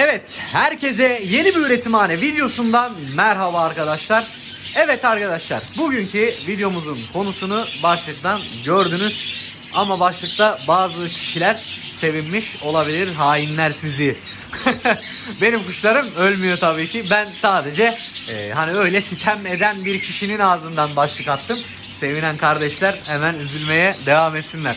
Evet, herkese yeni bir üretimhane videosundan merhaba arkadaşlar. Evet arkadaşlar, bugünkü videomuzun konusunu başlıktan gördünüz. Ama başlıkta bazı kişiler sevinmiş olabilir, hainler sizi. Benim kuşlarım ölmüyor tabii ki. Ben sadece e, hani öyle sitem eden bir kişinin ağzından başlık attım. Sevinen kardeşler hemen üzülmeye devam etsinler.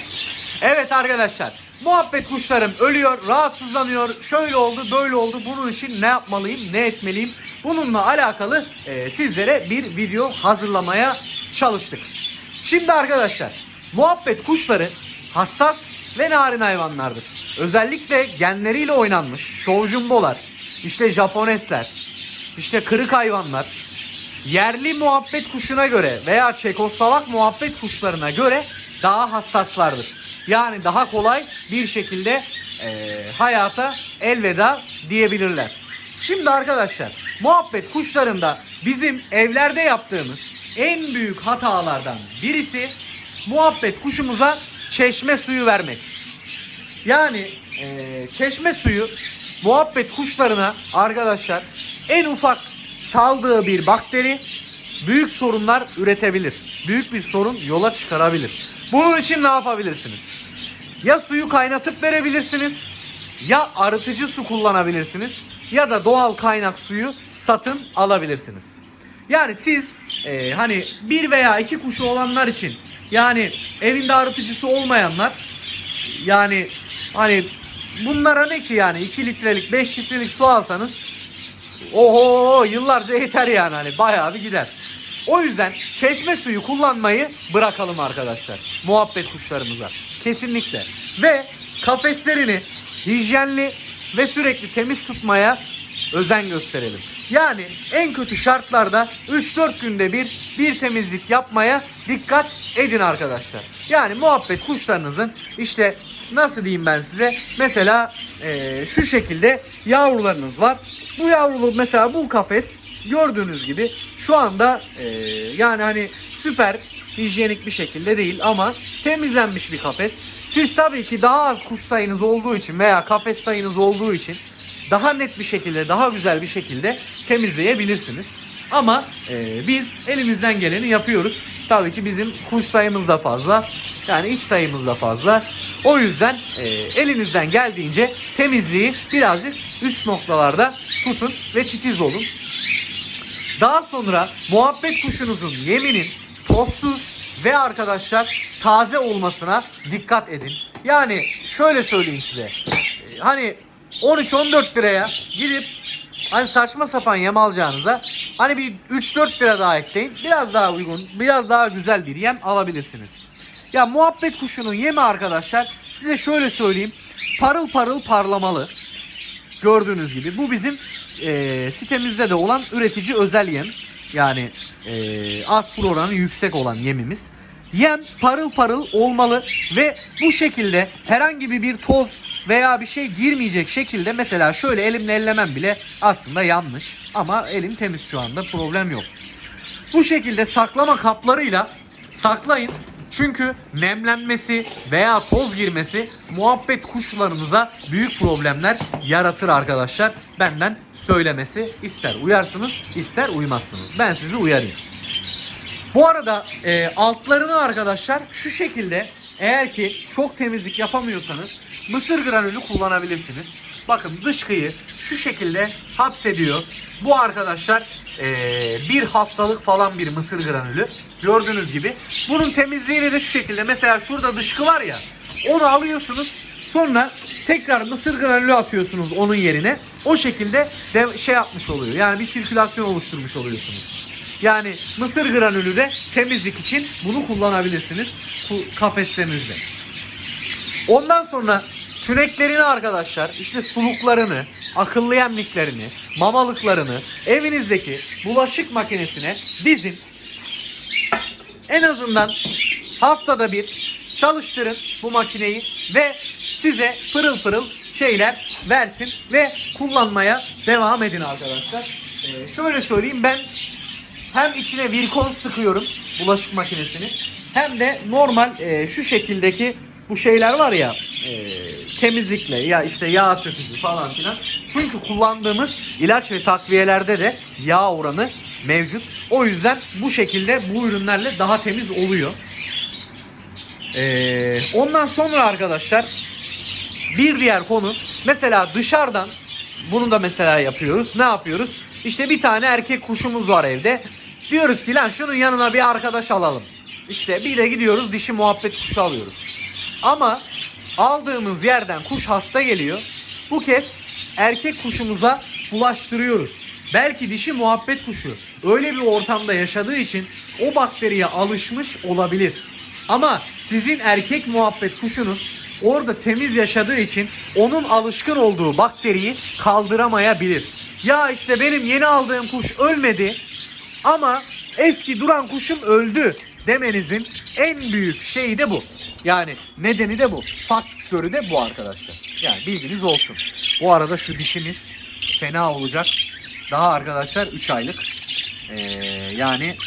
Evet arkadaşlar. Muhabbet kuşlarım ölüyor, rahatsızlanıyor, şöyle oldu, böyle oldu. Bunun için ne yapmalıyım, ne etmeliyim? Bununla alakalı e, sizlere bir video hazırlamaya çalıştık. Şimdi arkadaşlar, muhabbet kuşları hassas ve narin hayvanlardır. Özellikle genleriyle oynanmış şovjumbolar, işte japonesler, işte kırık hayvanlar, yerli muhabbet kuşuna göre veya Çekoslovak muhabbet kuşlarına göre daha hassaslardır. Yani daha kolay bir şekilde eee, hayata elveda diyebilirler. Şimdi arkadaşlar muhabbet kuşlarında bizim evlerde yaptığımız en büyük hatalardan birisi muhabbet kuşumuza çeşme suyu vermek. Yani eee, çeşme suyu muhabbet kuşlarına arkadaşlar en ufak saldığı bir bakteri büyük sorunlar üretebilir. Büyük bir sorun yola çıkarabilir. Bunun için ne yapabilirsiniz? Ya suyu kaynatıp verebilirsiniz ya arıtıcı su kullanabilirsiniz ya da doğal kaynak suyu satın alabilirsiniz. Yani siz e, hani bir veya iki kuşu olanlar için yani evinde arıtıcısı olmayanlar yani hani bunlara ne ki yani 2 litrelik 5 litrelik su alsanız oho yıllarca yeter yani hani bayağı bir gider. O yüzden çeşme suyu kullanmayı bırakalım arkadaşlar. Muhabbet kuşlarımıza. Kesinlikle. Ve kafeslerini hijyenli ve sürekli temiz tutmaya özen gösterelim. Yani en kötü şartlarda 3-4 günde bir bir temizlik yapmaya dikkat edin arkadaşlar. Yani muhabbet kuşlarınızın işte nasıl diyeyim ben size mesela eee, şu şekilde yavrularınız var. Bu yavrulu mesela bu kafes gördüğünüz gibi şu anda eee, yani hani süper hijyenik bir şekilde değil ama temizlenmiş bir kafes. Siz tabii ki daha az kuş sayınız olduğu için veya kafes sayınız olduğu için daha net bir şekilde, daha güzel bir şekilde temizleyebilirsiniz. Ama e, biz elimizden geleni yapıyoruz. Tabii ki bizim kuş sayımız da fazla. Yani iş sayımız da fazla. O yüzden e, elinizden geldiğince temizliği birazcık üst noktalarda tutun ve titiz olun. Daha sonra muhabbet kuşunuzun yeminin tozsuz ve arkadaşlar taze olmasına dikkat edin. Yani şöyle söyleyeyim size. Ee, Hani 13-14 liraya gidip hani saçma sapan yem alacağınıza hani bir 3-4 lira daha ekleyin. Biraz daha uygun, biraz daha güzel bir yem alabilirsiniz. Ya muhabbet kuşunun yemi arkadaşlar size şöyle söyleyeyim. Parıl parıl parlamalı. Gördüğünüz gibi bu bizim e, sitemizde de olan üretici özel yem. Yani e, az oranı yüksek olan yemimiz. Yem parıl parıl olmalı ve bu şekilde herhangi bir toz veya bir şey girmeyecek şekilde mesela şöyle elimle ellemem bile aslında yanlış. Ama elim temiz şu anda problem yok. Bu şekilde saklama kaplarıyla saklayın. Çünkü nemlenmesi veya toz girmesi muhabbet kuşlarınıza büyük problemler yaratır arkadaşlar. Benden söylemesi ister uyarsınız ister uymazsınız. Ben sizi uyarayım. Bu arada e, altlarını arkadaşlar şu şekilde eğer ki çok temizlik yapamıyorsanız mısır granülü kullanabilirsiniz. Bakın dışkıyı şu şekilde hapsediyor. Bu arkadaşlar e, bir haftalık falan bir mısır granülü. Gördüğünüz gibi. Bunun temizliğini de şu şekilde mesela şurada dışkı var ya onu alıyorsunuz sonra tekrar mısır granülü atıyorsunuz onun yerine. O şekilde de şey yapmış oluyor. Yani bir sirkülasyon oluşturmuş oluyorsunuz. Yani mısır granülü de temizlik için bunu kullanabilirsiniz kafeslerinizde. Ondan sonra tüneklerini arkadaşlar işte suluklarını, akıllı yemliklerini, mamalıklarını evinizdeki bulaşık makinesine dizin. En azından haftada bir çalıştırın bu makineyi ve size pırıl pırıl şeyler versin ve kullanmaya devam edin arkadaşlar. Ee, şöyle söyleyeyim ben hem içine virkon sıkıyorum bulaşık makinesini hem de normal e, şu şekildeki bu şeyler var ya e, temizlikle ya işte yağ sökücü falan filan. Çünkü kullandığımız ilaç ve takviyelerde de yağ oranı mevcut. O yüzden bu şekilde bu ürünlerle daha temiz oluyor. Ee, ondan sonra arkadaşlar bir diğer konu mesela dışarıdan bunu da mesela yapıyoruz. Ne yapıyoruz? İşte bir tane erkek kuşumuz var evde. Diyoruz ki lan şunun yanına bir arkadaş alalım. İşte bir de gidiyoruz dişi muhabbet kuşu alıyoruz. Ama aldığımız yerden kuş hasta geliyor. Bu kez erkek kuşumuza bulaştırıyoruz. Belki dişi muhabbet kuşu öyle bir ortamda yaşadığı için o bakteriye alışmış olabilir. Ama sizin erkek muhabbet kuşunuz orada temiz yaşadığı için onun alışkın olduğu bakteriyi kaldıramayabilir. Ya işte benim yeni aldığım kuş ölmedi ama eski duran kuşum öldü demenizin en büyük şeyi de bu. Yani nedeni de bu. Faktörü de bu arkadaşlar. Yani bilginiz olsun. Bu arada şu dişimiz fena olacak. Daha arkadaşlar 3 aylık. Ee, yani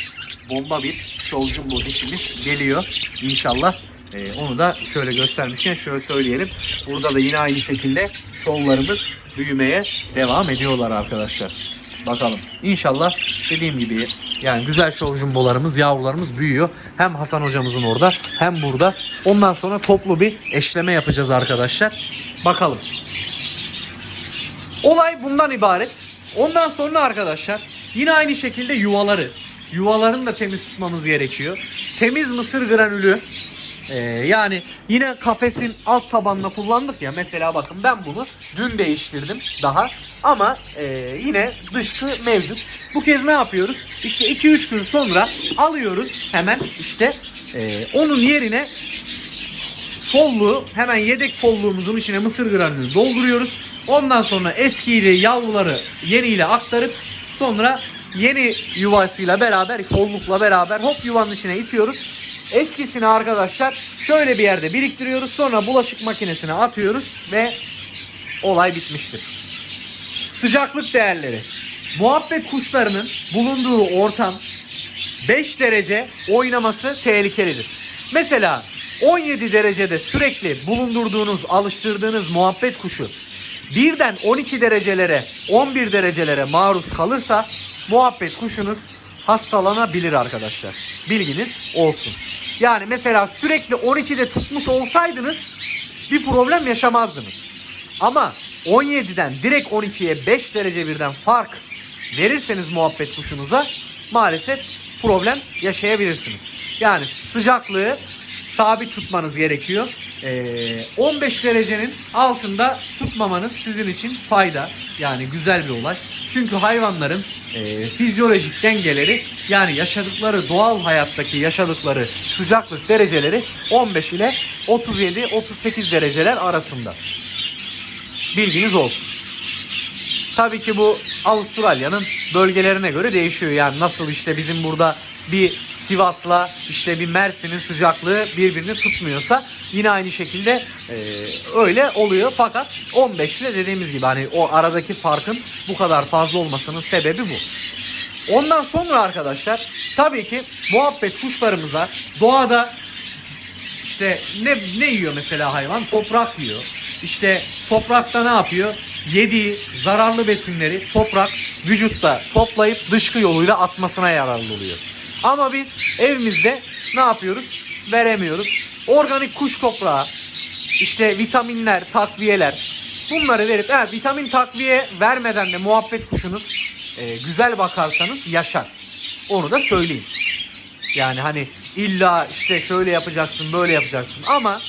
bomba bir şovcum bu dişimiz geliyor. İnşallah ee, onu da şöyle göstermişken şöyle söyleyelim. Burada da yine aynı şekilde şovlarımız büyümeye devam ediyorlar arkadaşlar. Bakalım. İnşallah dediğim gibi yani güzel şov jumbolarımız, yavrularımız büyüyor. Hem Hasan hocamızın orada hem burada. Ondan sonra toplu bir eşleme yapacağız arkadaşlar. Bakalım. Olay bundan ibaret. Ondan sonra arkadaşlar yine aynı şekilde yuvaları. Yuvalarını da temiz tutmamız gerekiyor. Temiz mısır granülü. Ee, yani yine kafesin alt tabanına kullandık ya. Mesela bakın ben bunu dün değiştirdim daha. Ama e, yine dışkı mevcut. Bu kez ne yapıyoruz? İşte 2-3 gün sonra alıyoruz hemen işte e, onun yerine folluğu hemen yedek folluğumuzun içine mısır granülünü dolduruyoruz. Ondan sonra eskiyle yavruları yeniyle aktarıp sonra yeni yuvasıyla beraber follukla beraber hop yuvanın içine itiyoruz. Eskisini arkadaşlar şöyle bir yerde biriktiriyoruz. Sonra bulaşık makinesine atıyoruz ve olay bitmiştir. Sıcaklık değerleri. Muhabbet kuşlarının bulunduğu ortam 5 derece oynaması tehlikelidir. Mesela 17 derecede sürekli bulundurduğunuz, alıştırdığınız muhabbet kuşu birden 12 derecelere, 11 derecelere maruz kalırsa muhabbet kuşunuz hastalanabilir arkadaşlar. Bilginiz olsun. Yani mesela sürekli 12'de tutmuş olsaydınız bir problem yaşamazdınız. Ama 17'den direkt 12'ye 5 derece birden fark verirseniz muhabbet kuşunuza maalesef problem yaşayabilirsiniz. Yani sıcaklığı sabit tutmanız gerekiyor. Ee, 15 derecenin altında tutmamanız sizin için fayda. Yani güzel bir olay. Çünkü hayvanların e, fizyolojik dengeleri yani yaşadıkları doğal hayattaki yaşadıkları sıcaklık dereceleri 15 ile 37-38 dereceler arasında. Bilginiz olsun. Tabii ki bu Avustralya'nın bölgelerine göre değişiyor. Yani nasıl işte bizim burada bir Sivas'la işte bir Mersin'in sıcaklığı birbirini tutmuyorsa yine aynı şekilde e, öyle oluyor. Fakat 15 ile dediğimiz gibi hani o aradaki farkın bu kadar fazla olmasının sebebi bu. Ondan sonra arkadaşlar tabii ki muhabbet kuşlarımıza doğada işte ne, ne yiyor mesela hayvan? Toprak yiyor. İşte toprakta ne yapıyor? Yediği zararlı besinleri toprak vücutta toplayıp dışkı yoluyla atmasına yararlı oluyor. Ama biz evimizde ne yapıyoruz? Veremiyoruz. Organik kuş toprağı, işte vitaminler, takviyeler bunları verip he, vitamin takviye vermeden de muhabbet kuşunuz e, güzel bakarsanız yaşar. Onu da söyleyeyim. Yani hani illa işte şöyle yapacaksın, böyle yapacaksın ama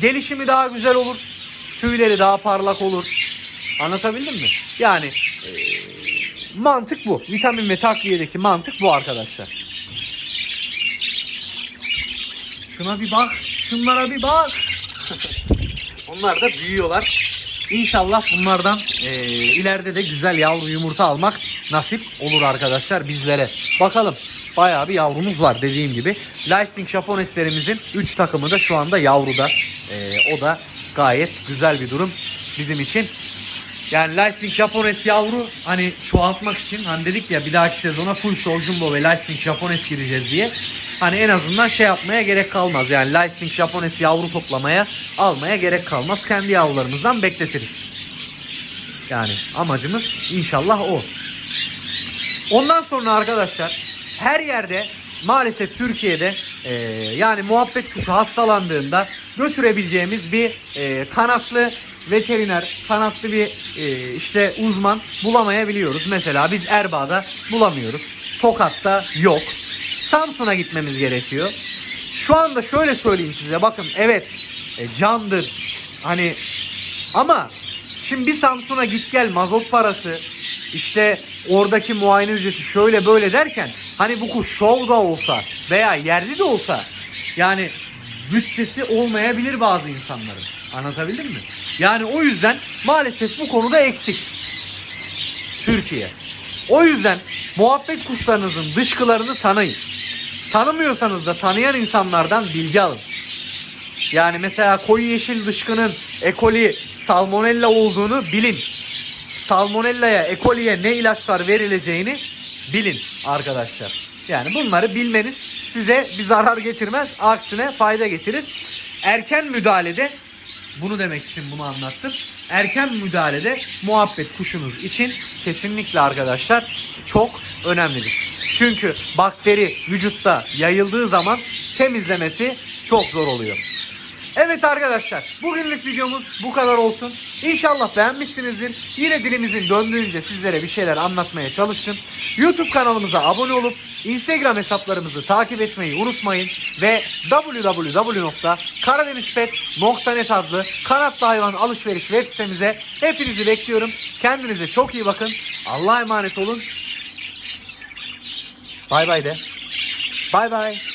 gelişimi daha güzel olur. Tüyleri daha parlak olur. Anlatabildim mi? Yani e, mantık bu. Vitamin ve takviyedeki mantık bu arkadaşlar. Şuna bir bak. Şunlara bir bak. Onlar da büyüyorlar. İnşallah bunlardan e, ileride de güzel yavru yumurta almak nasip olur arkadaşlar bizlere. Bakalım. Bayağı bir yavrumuz var dediğim gibi. Lightning Japoneslerimizin 3 takımı da şu anda yavruda. E, o da gayet güzel bir durum bizim için. Yani Lightning Japones yavru hani çoğaltmak için hani dedik ya bir dahaki sezona full show jumbo ve Lightning Japones gireceğiz diye. Hani en azından şey yapmaya gerek kalmaz. Yani Leipzig Japones yavru toplamaya almaya gerek kalmaz. Kendi yavrularımızdan bekletiriz. Yani amacımız inşallah o. Ondan sonra arkadaşlar her yerde maalesef Türkiye'de e, yani muhabbet kuşu hastalandığında götürebileceğimiz bir e, kanatlı veteriner, kanatlı bir e, işte uzman bulamayabiliyoruz. Mesela biz Erbaa'da bulamıyoruz. Tokat'ta yok. Samsun'a gitmemiz gerekiyor. Şu anda şöyle söyleyeyim size bakın evet e, candır. Hani ama şimdi bir Samsun'a git gel mazot parası işte oradaki muayene ücreti şöyle böyle derken hani bu kuş şov da olsa veya yerli de olsa yani bütçesi olmayabilir bazı insanların. Anlatabildim mi? Yani o yüzden maalesef bu konuda eksik. Türkiye. O yüzden muhabbet kuşlarınızın dışkılarını tanıyın. Tanımıyorsanız da tanıyan insanlardan bilgi alın. Yani mesela koyu yeşil dışkının ekoli salmonella olduğunu bilin. Salmonella'ya, ekoliye ne ilaçlar verileceğini bilin arkadaşlar. Yani bunları bilmeniz size bir zarar getirmez, aksine fayda getirir. Erken müdahalede bunu demek için bunu anlattım. Erken müdahalede muhabbet kuşunuz için kesinlikle arkadaşlar çok önemlidir. Çünkü bakteri vücutta yayıldığı zaman temizlemesi çok zor oluyor. Evet arkadaşlar bugünlük videomuz bu kadar olsun. İnşallah beğenmişsinizdir. Yine dilimizin döndüğünce sizlere bir şeyler anlatmaya çalıştım. YouTube kanalımıza abone olup Instagram hesaplarımızı takip etmeyi unutmayın. Ve www.karadenizpet.net adlı kanatlı hayvan alışveriş web sitemize hepinizi bekliyorum. Kendinize çok iyi bakın. Allah'a emanet olun. Bay bay de. Bay bay.